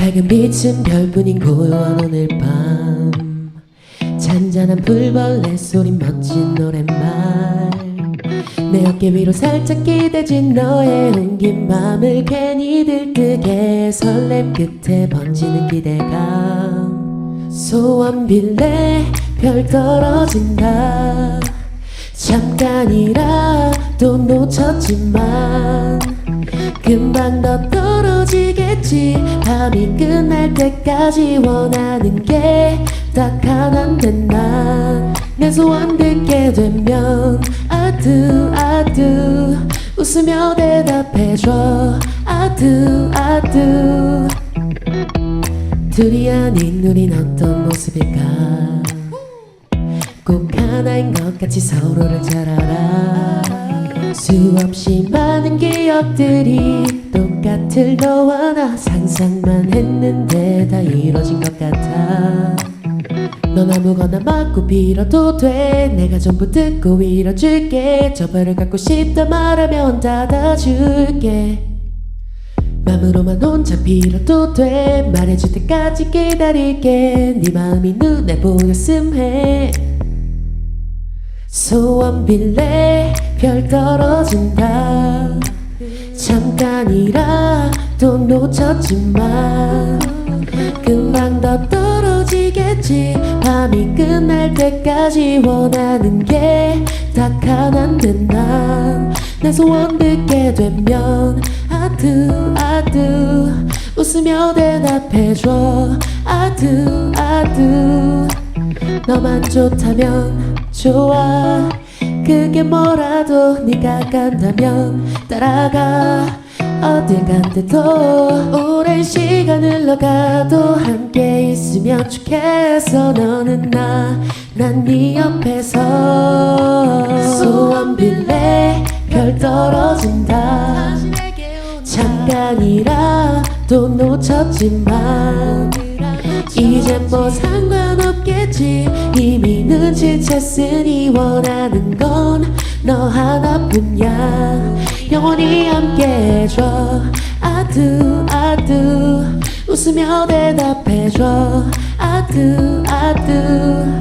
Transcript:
밝은 빛은 별뿐인 고요한 오늘 밤. 잔잔한 불벌레 소리 멋진 노랫말. 내 어깨 위로 살짝 기대진 너의 웅긴 맘을 괜히 들뜨게 설렘 끝에 번지는 기대감. 소원 빌래 별 떨어진다. 잠깐이라도 놓쳤지만 금방 더 떨어지겠지. 밤이 끝날 때까지 원하는 게 딱 하나인데 난내 소원 듣게 되면 아두 아두. 웃으며 대답해줘. 아두 아두. 둘이 아닌 우린 어떤 모습일까? 꼭 하나인 것 같이 서로를 잘 알아. 수없이 많은 기억들이 똑같을 너와 나 상상만 했는데 다 이뤄진 것 같아. 넌 아무거나 맞고 빌어도 돼. 내가 전부 듣고 빌어줄게. 저 별을 갖고 싶다 말하면 닫아줄게. 맘으로만 혼자 빌어도 돼. 말해줄 때까지 기다릴게. 네 마음이 눈에 보였음 해 소원 빌래 별 떨어진다 잠깐이라도 놓쳤지만 금방 더 떨어지겠지. 밤이 끝날 때까지 원하는 게 딱 하나인데 난내 소원 듣게 되면 아두 아두 웃으며 대답해줘. 아두 아두 너만 좋다면 좋아 그게 뭐라도 네가 간다면 따라가. 어딜 간데도 오랜 시간 흘러가도 함께 있으면 좋겠어. 너는 나 난 네 옆에서. 소원 빌래 별 떨어진다. 잠깐이라도 놓쳤지만 이제 뭐 상관없겠지 이미 눈치챘으니 원하는 건 너 하나뿐이야. 영원히 함께해줘. 아두 아두. 웃으며 대답해줘. 아두 아두